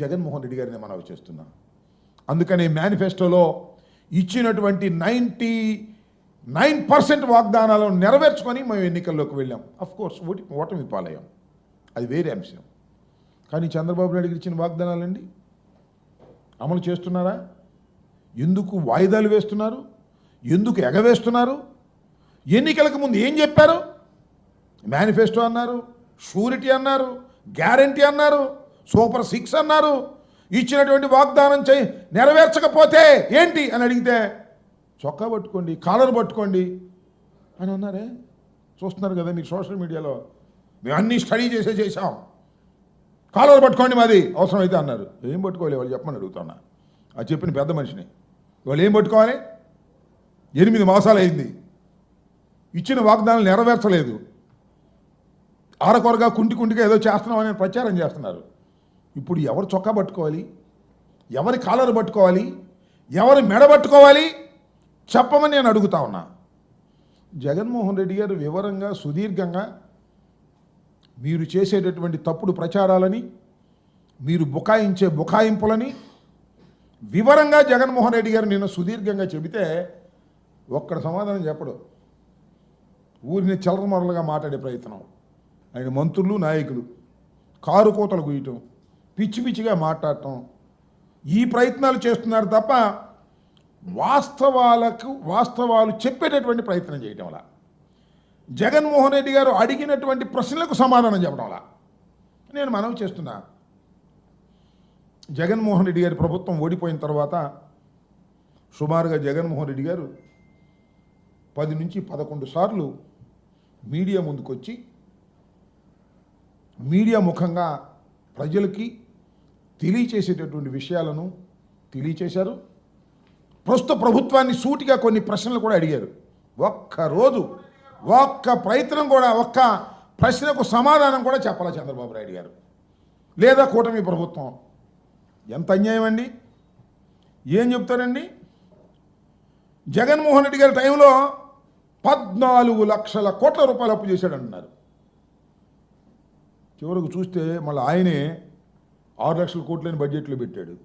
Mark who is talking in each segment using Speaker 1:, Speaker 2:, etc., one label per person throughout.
Speaker 1: జగన్మోహన్ రెడ్డి గారిని మనవి చేస్తున్నా. అందుకని మేనిఫెస్టోలో ఇచ్చినటువంటి నైంటీ నైన్ పర్సెంట్ వాగ్దానాలను నెరవేర్చుకొని మేము ఎన్నికల్లోకి వెళ్ళాం. అఫ్ కోర్స్ ఓటి ఓటమి పాలయ్యాం. అది వేరే అంశం. కానీ చంద్రబాబు నాయుడు గారు ఇచ్చిన వాగ్దానాలండి? అమలు చేస్తున్నారా? ఎందుకు వాయిదాలు వేస్తున్నారు? ఎందుకు ఎగవేస్తున్నారు? ఎన్నికలకు ముందు ఏం చెప్పారు? మేనిఫెస్టో అన్నారు షూరిటీ అన్నారు గ్యారంటీ అన్నారు. సూపర్ సిక్స్ అన్నారు. ఇచ్చినటువంటి వాగ్దానం చేయి నెరవేర్చకపోతే ఏంటి అని అడిగితే చొక్కా పట్టుకోండి కాలర్ పట్టుకోండి అని అన్నారే. చూస్తున్నారు కదా మీరు సోషల్ మీడియాలో మేము అన్నీ స్టడీ చేసే చేసాం కాలర్ పట్టుకోండి మాది అవసరమైతే అన్నారు. ఏం పట్టుకోవాలి వాళ్ళు చెప్పమని అడుగుతున్నా. అది చెప్పిన పెద్ద మనిషిని. వాళ్ళు ఏం పట్టుకోవాలి? ఎనిమిది మాసాలు అయింది. ఇచ్చిన వాగ్దానాలు నెరవేర్చలేదు. ఆరకొరగా కుంటి కుంటిగా ఏదో చేస్తున్నామని ప్రచారం చేస్తున్నారు. ఇప్పుడు ఎవరు చొక్కా పట్టుకోవాలి? ఎవరి కాలర్ పట్టుకోవాలి? ఎవరి మెడ పట్టుకోవాలి? చెప్పమని నేను అడుగుతా ఉన్నా. జగన్మోహన్ రెడ్డి గారు వివరంగా సుదీర్ఘంగా మీరు చేసేటటువంటి తప్పుడు ప్రచారాలని మీరు బుకాయించే బుకాయింపులని వివరంగా జగన్మోహన్ రెడ్డి గారు నిన్న సుదీర్ఘంగా చెబితే ఒక్కడ సమాధానం చెప్పడు. ఊరిని చలరమరలుగా మాట్లాడే ప్రయత్నం. ఆయన మంత్రులు నాయకులు కారు కోతలు గుయ్యటం పిచ్చి పిచ్చిగా మాట్లాడటం. ఈ ప్రయత్నాలు చేస్తున్నారు తప్ప వాస్తవాలకు వాస్తవాలు చెప్పేటటువంటి ప్రయత్నం చేయటం వల్ల. జగన్మోహన్ రెడ్డి గారు అడిగినటువంటి ప్రశ్నలకు సమాధానం చెప్పడం వల్ల. నేను మనవి చేస్తున్నా. జగన్మోహన్ రెడ్డి గారి ప్రభుత్వం ఓడిపోయిన తర్వాత సుమారుగా జగన్మోహన్ రెడ్డి గారు పది నుంచి పదకొండు సార్లు మీడియా ముందుకొచ్చి మీడియా ముఖంగా ప్రజలకి తెలియచేసేటటువంటి విషయాలను తెలియచేశారు. ప్రస్తుత ప్రభుత్వాన్ని సూటిగా కొన్ని ప్రశ్నలు కూడా అడిగారు. ఒక్కరోజు ఒక్క ప్రయత్నం కూడా ఒక్క ప్రశ్నకు సమాధానం కూడా చెప్పాల చంద్రబాబు నాయుడు గారు? లేదా కూటమి ప్రభుత్వం? ఎంత అన్యాయం అండి? ఏం చెప్తారండి? జగన్మోహన్ రెడ్డి గారి టైంలో పద్నాలుగు లక్షల కోట్ల రూపాయలు అప్పు చేశాడంటున్నారు. చివరకు చూస్తే మళ్ళీ ఆయనే ఆరు లక్షల కోట్లని బడ్జెట్లో పెట్టాడు.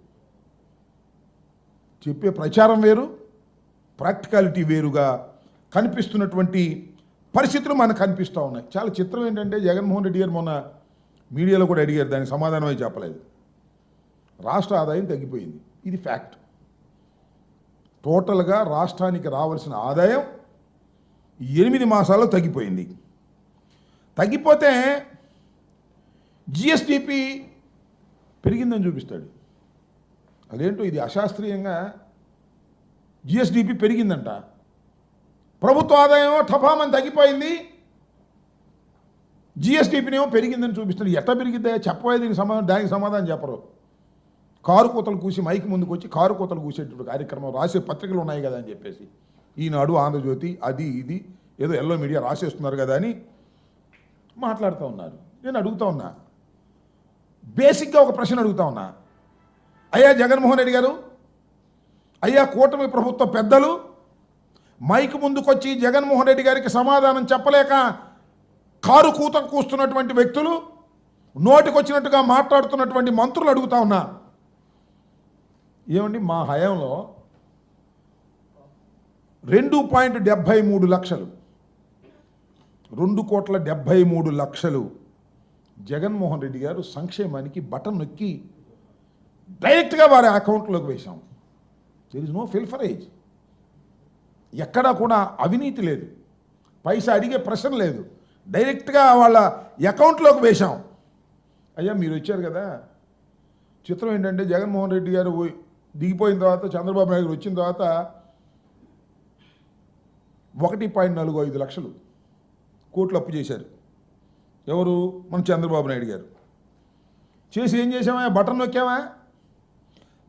Speaker 1: చెప్పే ప్రచారం వేరు ప్రాక్టికాలిటీ వేరుగా కనిపిస్తున్నటువంటి పరిస్థితులు మనకు కనిపిస్తూ ఉన్నాయి. చాలా చిత్రం ఏంటంటే జగన్మోహన్ రెడ్డి గారు మొన్న మీడియాలో కూడా అడిగారు దానికి సమాధానమే చెప్పలేదు. రాష్ట్ర ఆదాయం తగ్గిపోయింది. ఇది ఫ్యాక్ట్. టోటల్గా రాష్ట్రానికి రావాల్సిన ఆదాయం ఎనిమిది మాసాల్లో తగ్గిపోయింది. తగ్గిపోతే జిఎస్డిపి పెరిగిందని చూపిస్తాడు. అదేంటో ఇది అశాస్త్రీయంగా జిఎస్డిపి పెరిగిందంట. ప్రభుత్వ ఆదాయం టఫామని తగ్గిపోయింది. జిఎస్డిపినేమో పెరిగిందని చూపిస్తాడు. ఎట్లా పెరిగిద్దా? చెప్పబోయే దీనికి సమాధానం? దానికి సమాధానం చెప్పరు. కారు కూతలు కూసి మైక్ ముందుకు వచ్చి కారు కూతలు కూసేటువంటి కార్యక్రమం రాసే పత్రికలు ఉన్నాయి కదా అని చెప్పేసి. ఈనాడు ఆంధ్రజ్యోతి అది ఇది ఏదో ఎల్లో మీడియా రాసేస్తున్నారు కదా అని మాట్లాడుతూ ఉన్నారు. నేను అడుగుతా ఉన్నా. బేసిక్గా ఒక ప్రశ్న అడుగుతా ఉన్నా. అయ్యా జగన్మోహన్ రెడ్డి గారు అయ్యా కూటమి ప్రభుత్వ పెద్దలు మైక్ ముందుకొచ్చి జగన్మోహన్ రెడ్డి గారికి సమాధానం చెప్పలేక కారు కూత కూస్తున్నటువంటి వ్యక్తులు నోటికొచ్చినట్టుగా మాట్లాడుతున్నటువంటి మంత్రులు అడుగుతా ఉన్నా. ఏమండి మా హయాంలో రెండు పాయింట్ డెబ్భై మూడు లక్షలు రెండు కోట్ల డెబ్భై మూడు లక్షలు జగన్మోహన్ రెడ్డి గారు సంక్షేమానికి బటన్ నొక్కి డైరెక్ట్గా వారి అకౌంట్లోకి వేశాం. దెర్ ఇస్ నో ఫిల్ఫరేజ్ ఎక్కడా కూడా అవినీతి లేదు. పైసా అడిగే ప్రశ్న లేదు. డైరెక్ట్గా వాళ్ళ అకౌంట్లోకి వేశాం. అయ్యా మీరు వచ్చారు కదా. చిత్రం ఏంటంటే జగన్మోహన్ రెడ్డి గారు దిగిపోయిన తర్వాత చంద్రబాబు నాయుడు వచ్చిన తర్వాత ఒకటి పాయింట్ నాలుగు ఐదు లక్షలు కోట్లు అప్పు చేశారు. ఎవరు? మన చంద్రబాబు నాయుడు గారు. చేసి ఏం చేసామా బటన్ నొక్కామా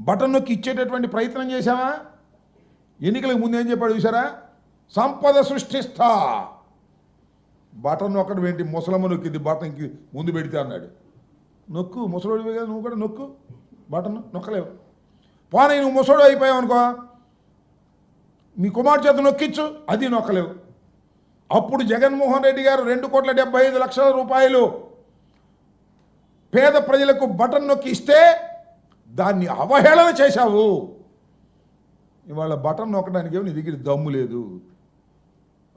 Speaker 1: బటన్ నొక్కి ఇచ్చేటటువంటి ప్రయత్నం చేశామా ఎన్నికలకు ముందు ఏం చెప్పాడు చూసారా సంపద సృష్టిస్తా. బటన్ నొక్కడం ఏంటి? ముసలమ్మ నొక్కింది బటన్కి ముందు పెడితే అన్నాడు. నొక్కు ముసలోడివే కదా నువ్వు కూడా నొక్కు. బటన్ నొక్కలేవు. పోనీ నువ్వు ముసలోడు అయిపోయావు అనుకో మీ కుమార్ చేత నొక్కిచ్చు అది నొక్కలేవు. అప్పుడు జగన్మోహన్ రెడ్డి గారు రెండు కోట్ల డెబ్బై ఐదు లక్షల రూపాయలు పేద ప్రజలకు బటన్ నొక్కి ఇస్తే దాన్ని అవహేళన చేశావు. ఇవాళ బటన్ నొక్కడానికి ఏమో నీ దగ్గర దమ్ము లేదు.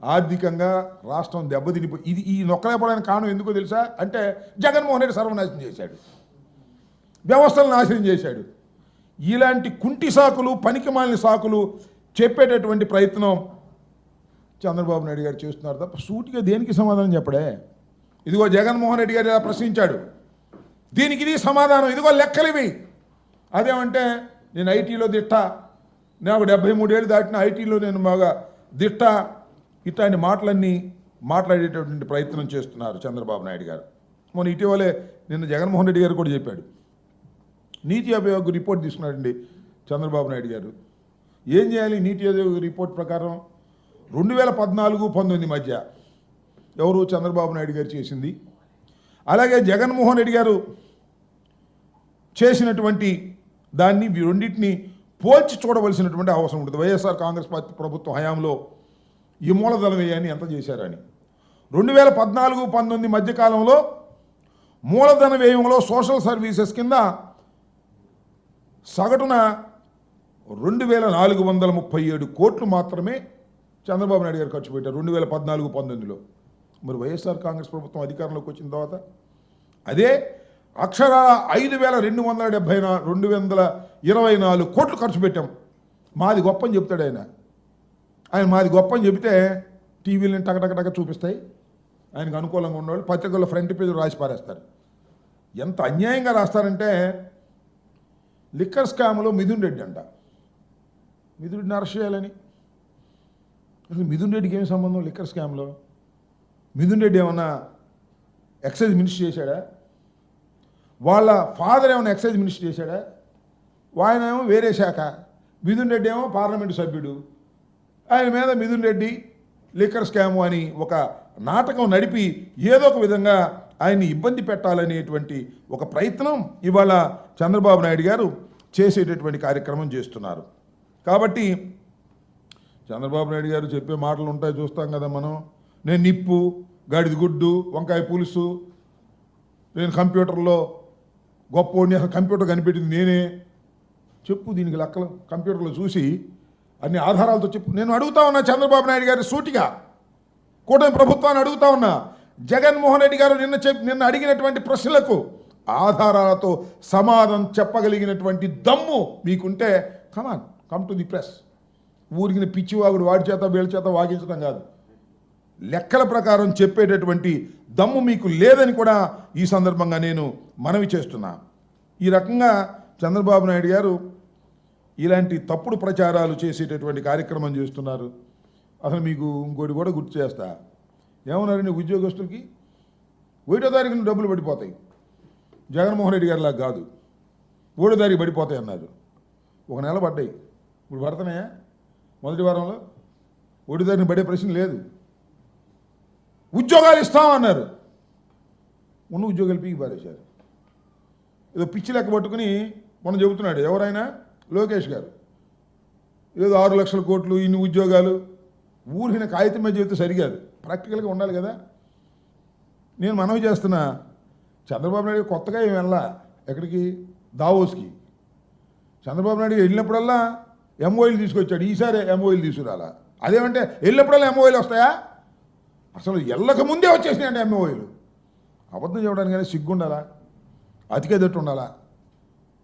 Speaker 1: ఆర్థికంగా రాష్ట్రం దెబ్బతినిపో ఇది ఈ నొక్కలేపడానికి కారణం ఎందుకో తెలుసా? అంటే జగన్మోహన్ రెడ్డి సర్వనాశనం చేశాడు. వ్యవస్థలు నాశనం చేశాడు. ఇలాంటి కుంటి సాకులు పనికిమాలిన సాకులు చెప్పేటటువంటి ప్రయత్నం చంద్రబాబు నాయుడు గారు చేస్తున్నారు తప్ప సూటిగా దేనికి సమాధానం చెప్పడే? ఇదిగో జగన్మోహన్ రెడ్డి గారు ఇలా ప్రశ్నించాడు. దీనికి ఇది సమాధానం ఇదిగో లెక్కలివి అదేమంటే నేను ఐటీలో దిట్ట నాకు డెబ్బై మూడేళ్ళు దాటిన ఐటీలో నేను బాగా దిట్ట ఇట్లాంటి మాటలన్నీ మాట్లాడేటటువంటి ప్రయత్నం చేస్తున్నారు చంద్రబాబు నాయుడు గారు. మొన్న ఇటీవలే నిన్న జగన్మోహన్ రెడ్డి గారు కూడా చెప్పాడు. నీతి ఆయోగ్ రిపోర్ట్ తీసుకున్నాడండి చంద్రబాబు నాయుడు గారు. ఏం చేయాలి? నీతి ఆయోగ్ రిపోర్ట్ ప్రకారం రెండు వేల పద్నాలుగు పంతొమ్మిది మధ్య ఎవరు చంద్రబాబు నాయుడు గారు చేసింది? అలాగే జగన్మోహన్ రెడ్డి గారు చేసినటువంటి దాన్ని రెండింటిని పోల్చి చూడవలసినటువంటి అవసరం ఉంటుంది. వైఎస్ఆర్ కాంగ్రెస్ పార్టీ ప్రభుత్వం హయాంలో ఈ మూలధన వ్యయాన్ని ఎంత చేశారని రెండు వేల పద్నాలుగు పంతొమ్మిది మధ్యకాలంలో మూలధన వ్యయంలో సోషల్ సర్వీసెస్ కింద సగటున రెండు వేల నాలుగు వందల ముప్పై ఏడు కోట్లు మాత్రమే చంద్రబాబు నాయుడు గారు ఖర్చు పెట్టారు. రెండు వేల పద్నాలుగు పంతొమ్మిదిలో. మరి వైఎస్ఆర్ కాంగ్రెస్ ప్రభుత్వం అధికారంలోకి వచ్చిన తర్వాత అదే అక్షరాల ఐదు వేల రెండు వందల డెబ్భై నా రెండు వందల ఇరవై నాలుగు కోట్లు ఖర్చు పెట్టాం. మాది గొప్ప అని చెప్తాడు ఆయన. ఆయన మాది గొప్ప అని చెబితే టీవీలను టకటకటక చూపిస్తాయి. ఆయనకు అనుకూలంగా ఉన్నవాళ్ళు పత్రికల్లో ఫ్రంట్ పేజ్ రాసి పారేస్తారు. ఎంత అన్యాయంగా రాస్తారంటే లిక్కర్ స్కామ్లో మిథున్ రెడ్డి అంట. మిథున్ రెడ్డిని అరెస్ట్ చేయాలని అసలు మిథున్ రెడ్డికి ఏమి సంబంధం లిక్కర్ స్కామ్లో? మిథున్ రెడ్డి ఏమన్నా ఎక్సైజ్ మినిస్టర్ చేశాడా? వాళ్ళ ఫాదర్ ఏమైనా ఎక్సైజ్ మినిస్టర్ చేశాడా? ఆయన ఏమో వేరే శాఖ మిథున్ రెడ్డి ఏమో పార్లమెంటు సభ్యుడు. ఆయన మీద మిథున్ రెడ్డి లిక్కర్ స్కాము అని ఒక నాటకం నడిపి ఏదో ఒక విధంగా ఆయన్ని ఇబ్బంది పెట్టాలనేటువంటి ఒక ప్రయత్నం ఇవాళ చంద్రబాబు నాయుడు గారు చేసేటటువంటి కార్యక్రమం చేస్తున్నారు. కాబట్టి చంద్రబాబు నాయుడు గారు చెప్పే మాటలు ఉంటాయి చూస్తాం కదా మనం. నేను నిప్పు గాడిద గుడ్డు వంకాయ పులుసు నేను కంప్యూటర్లో గొప్ప అసలు కంప్యూటర్ కనిపెట్టింది నేనే. చెప్పు దీనికి లెక్కలు కంప్యూటర్లో చూసి అన్ని ఆధారాలతో చెప్పు. నేను అడుగుతా ఉన్నా చంద్రబాబు నాయుడు గారి సూటిగా. కూటమి ప్రభుత్వాన్ని అడుగుతా ఉన్నా. జగన్మోహన్ రెడ్డి గారు నిన్న చెప్ నిన్న అడిగినటువంటి ప్రశ్నలకు ఆధారాలతో సమాధానం చెప్పగలిగినటువంటి దమ్ము మీకుంటే come on come to the press ఊరికి పిచ్చివాగుడు వాడి చేత వీళ్ళ చేత వాగించడం కాదు. లెక్కల ప్రకారం చెప్పేటటువంటి దమ్ము మీకు లేదని కూడా ఈ సందర్భంగా నేను మనవి చేస్తున్నా. ఈ రకంగా చంద్రబాబు నాయుడు గారు ఇలాంటి తప్పుడు ప్రచారాలు చేసేటటువంటి కార్యక్రమం చేస్తున్నారు. అసలు మీకు ఇంకోటి కూడా గుర్తు చేస్తా. ఏమన్నారండి ఉద్యోగస్తులకి? ఒకటో తారీఖున డబ్బులు పడిపోతాయి. జగన్మోహన్ రెడ్డి గారిలా కాదు. ఓడో తారీఖు పడిపోతాయి అన్నారు. ఒక నెల పడ్డాయి. ఇప్పుడు పడుతున్నాయా? మొదటి వారంలో ఒడిదారిని పడే ప్రశ్న లేదు. ఉద్యోగాలు ఇస్తామన్నారు ఉన్న ఉద్యోగాలు పీకి పారేశారు. ఏదో పిచ్చి లెక్క పట్టుకుని మనం చెబుతున్నాడు ఎవరైనా? లోకేష్ గారు. ఏదో ఆరు లక్షల కోట్లు ఇన్ని ఉద్యోగాలు. ఊరిన కాగితం మీద చెబితే సరికాదు ప్రాక్టికల్గా ఉండాలి కదా. నేను మనవి చేస్తున్నా చంద్రబాబు నాయుడు కొత్తగా ఏం వెళ్ళా ఎక్కడికి? దావోస్కి. చంద్రబాబు నాయుడు వెళ్ళినప్పుడల్లా ఎంఓఎల్ తీసుకొచ్చాడు. ఈసారి ఎంఓఎల్ తీసుకురాలా? అదేమంటే వెళ్ళినప్పుడల్లా ఎంఓఎల్ వస్తాయా? అసలు ఎల్లక ముందే వచ్చేసినాయండి ఎంఓఎలు అబద్ధం చెప్పడానికి కానీ సిగ్గుండాలా? అతికేదట్టు ఉండాలా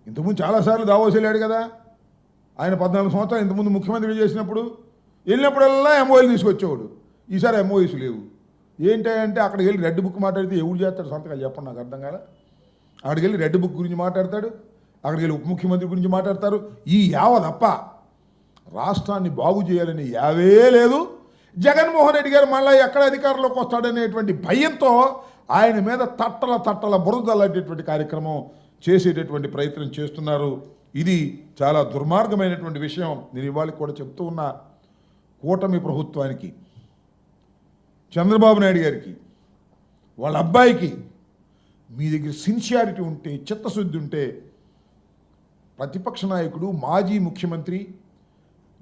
Speaker 1: ఇంతకుముందు చాలాసార్లు దావోస్ వెళ్ళాడు కదా? ఆయన పద్నాలుగు సంవత్సరాలు ఇంతకుముందు ముఖ్యమంత్రి చేసినప్పుడు వెళ్ళినప్పుడల్లా ఎంఓఎలు తీసుకొచ్చేవాడు. ఈసారి ఎంఓఎస్ లేవు. ఏంటి అంటే అక్కడికి వెళ్ళి రెడ్ బుక్ మాట్లాడితే ఎవరు చేస్తాడు సొంతకాలు చెప్పండి నాకు అర్థం కాదా అక్కడికి వెళ్ళి రెడ్ బుక్ గురించి మాట్లాడతాడు. అక్కడికి వెళ్ళి ఉప ముఖ్యమంత్రి గురించి మాట్లాడతారు. ఈ యావ తప్ప రాష్ట్రాన్ని బాగు చేయాలని యావే లేదు. జగన్మోహన్ రెడ్డి గారు మళ్ళీ ఎక్కడ అధికారంలోకి వస్తాడనేటువంటి భయంతో ఆయన మీద తట్టల తట్టల బురద లాంటిటువంటి కార్యక్రమం చేసేటటువంటి ప్రయత్నం చేస్తున్నారు. ఇది చాలా దుర్మార్గమైనటువంటి విషయం. నేను ఇవాళ కూడా చెప్తూ ఉన్నా కూటమి ప్రభుత్వానికి చంద్రబాబు నాయుడు గారికి వాళ్ళ అబ్బాయికి మీ దగ్గర సిన్సియారిటీ ఉంటే చిత్తశుద్ధి ఉంటే ప్రతిపక్ష నాయకుడు మాజీ ముఖ్యమంత్రి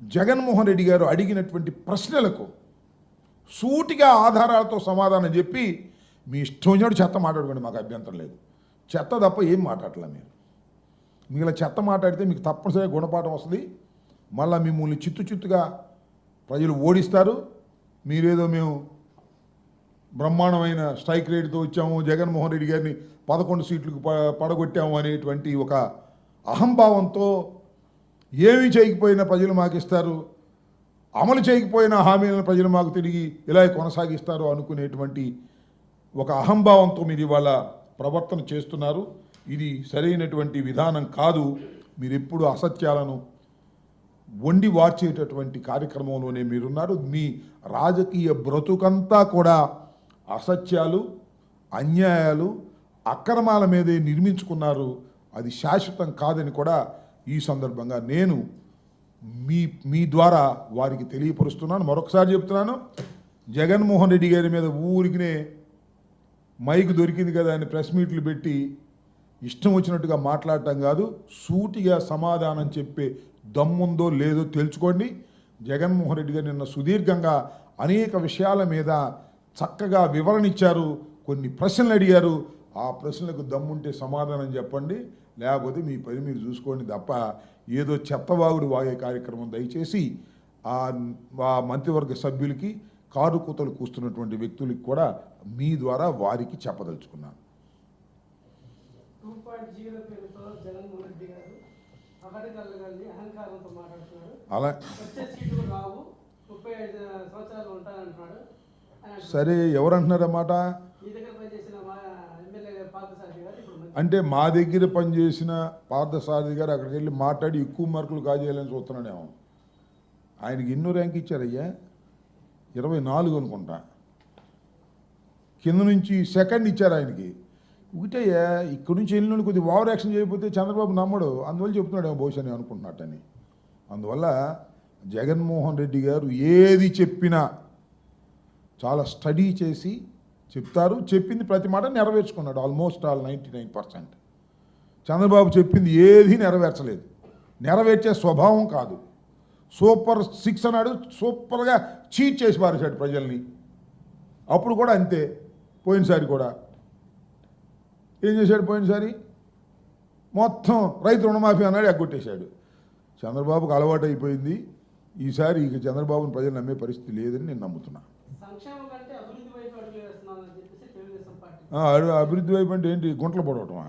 Speaker 1: జగన్మోహన్ రెడ్డి గారు అడిగినటువంటి ప్రశ్నలకు సూటిగా ఆధారాలతో సమాధానం చెప్పి మీ ఇష్టం వచ్చినట్టు చెత్త మాట్లాడుకోండి మాకు అభ్యంతరం లేదు. చెత్త తప్ప ఏం మాట్లాడలే మీరు? మిగిలిన చెత్త మాట్లాడితే మీకు తప్పనిసరిగా గుణపాఠం వస్తుంది. మళ్ళీ మిమ్మల్ని చిత్తు చిత్తుగా ప్రజలు ఓడిస్తారు. మీరేదో మేము బ్రహ్మాండమైన స్ట్రైక్ రేటుతో వచ్చాము జగన్మోహన్ రెడ్డి గారిని పదకొండు సీట్లకు ప- పడగొట్టాము అనేటువంటి ఒక అహంభావంతో ఏమి చేయకపోయినా ప్రజలు మాకు ఇస్తారు. అమలు చేయకపోయిన హామీలను ప్రజలు మాకు తిరిగి ఇలా కొనసాగిస్తారు అనుకునేటువంటి ఒక అహంభావంతో మీరు ఇవాళ ప్రవర్తన చేస్తున్నారు. ఇది సరైనటువంటి విధానం కాదు. మీరు ఎప్పుడు అసత్యాలను వండి వార్చేటటువంటి కార్యక్రమంలోనే మీరున్నారు. మీ రాజకీయ బ్రతుకంతా కూడా అసత్యాలు అన్యాయాలు అక్రమాల మీదే నిర్మించుకున్నారు. అది శాశ్వతం కాదని కూడా ఈ సందర్భంగా నేను మీ మీ ద్వారా వారికి తెలియపరుస్తున్నాను. మరొకసారి చెప్తున్నాను జగన్మోహన్ రెడ్డి గారి మీద ఊరికినే మైక్ దొరికింది కదా అని ప్రెస్ మీట్లు పెట్టి ఇష్టం వచ్చినట్టుగా మాట్లాడటం కాదు సూటిగా సమాధానం చెప్పే దమ్ముందో లేదో తెలుసుకోండి. జగన్మోహన్ రెడ్డి గారు నిన్న సుదీర్ఘంగా అనేక విషయాల మీద చక్కగా వివరణ ఇచ్చారు కొన్ని ప్రశ్నలు అడిగారు. ఆ ప్రశ్నలకు దమ్ముంటే సమాధానం చెప్పండి. లేకపోతే మీ పని మీరు చూసుకోండి తప్ప ఏదో చెత్తవాగుడు వాగే కార్యక్రమం దయచేసి ఆ మంత్రివర్గ సభ్యులకి కారు కూతలు కూస్తున్నటువంటి వ్యక్తులకి కూడా మీ ద్వారా వారికి చెప్పదలుచుకున్నాను. అలా
Speaker 2: వచ్చే సీట్లు
Speaker 1: అంటే మా దగ్గర పనిచేసిన పార్థసారథి గారు అక్కడికి వెళ్ళి మాట్లాడి ఎక్కువ మార్కులు కాజేయాలని చూస్తున్నాడేమో ఆయనకి ఎన్నో ర్యాంక్ ఇచ్చారయ్యా? ఇరవై నాలుగు అనుకుంటా. కింద నుంచి సెకండ్ ఇచ్చారు ఆయనకి. ఒకటయ్యా ఇక్కడి నుంచి వెళ్ళిన కొద్దిగా ఓవర్ యాక్షన్ చేయకపోతే చంద్రబాబు నమ్మడు. అందువల్ల చెప్తున్నాడు బహుశా నేను అనుకుంటున్నట్టని. అందువల్ల జగన్మోహన్ రెడ్డి గారు ఏది చెప్పినా చాలా స్టడీ చేసి చెప్తారు. చెప్పింది ప్రతి మాట నెరవేర్చుకున్నాడు almost all ninety nine percent. Chandrababu చెప్పింది ఏది నెరవేర్చలేదు. నెరవేర్చే స్వభావం కాదు. సూపర్ సిక్స్ అన్నాడు. సూపర్గా చీట్ చేసి పారేశాడు ప్రజల్ని. అప్పుడు కూడా అంతే. పోయినసారి కూడా. ఏం చేశాడు పోయినసారి? మొత్తం రైతు రుణమాఫీ అన్నాడు ఎగ్గొట్టేశాడు. చంద్రబాబుకు అలవాటు అయిపోయింది ఈసారి ఇక చంద్రబాబుని ప్రజలు నమ్మే పరిస్థితి లేదని నేను నమ్ముతున్నాను
Speaker 2: సంక్షేమం కంటే అభివృద్ధి వైపు అడుగు వేస్తున్నామని చెప్పేసి తెలుగుదేశం పార్టీ
Speaker 1: ఆ, అడు- అభివృద్ధి వైపు అంటే ఏంటి? గుంటలు పడవటమా?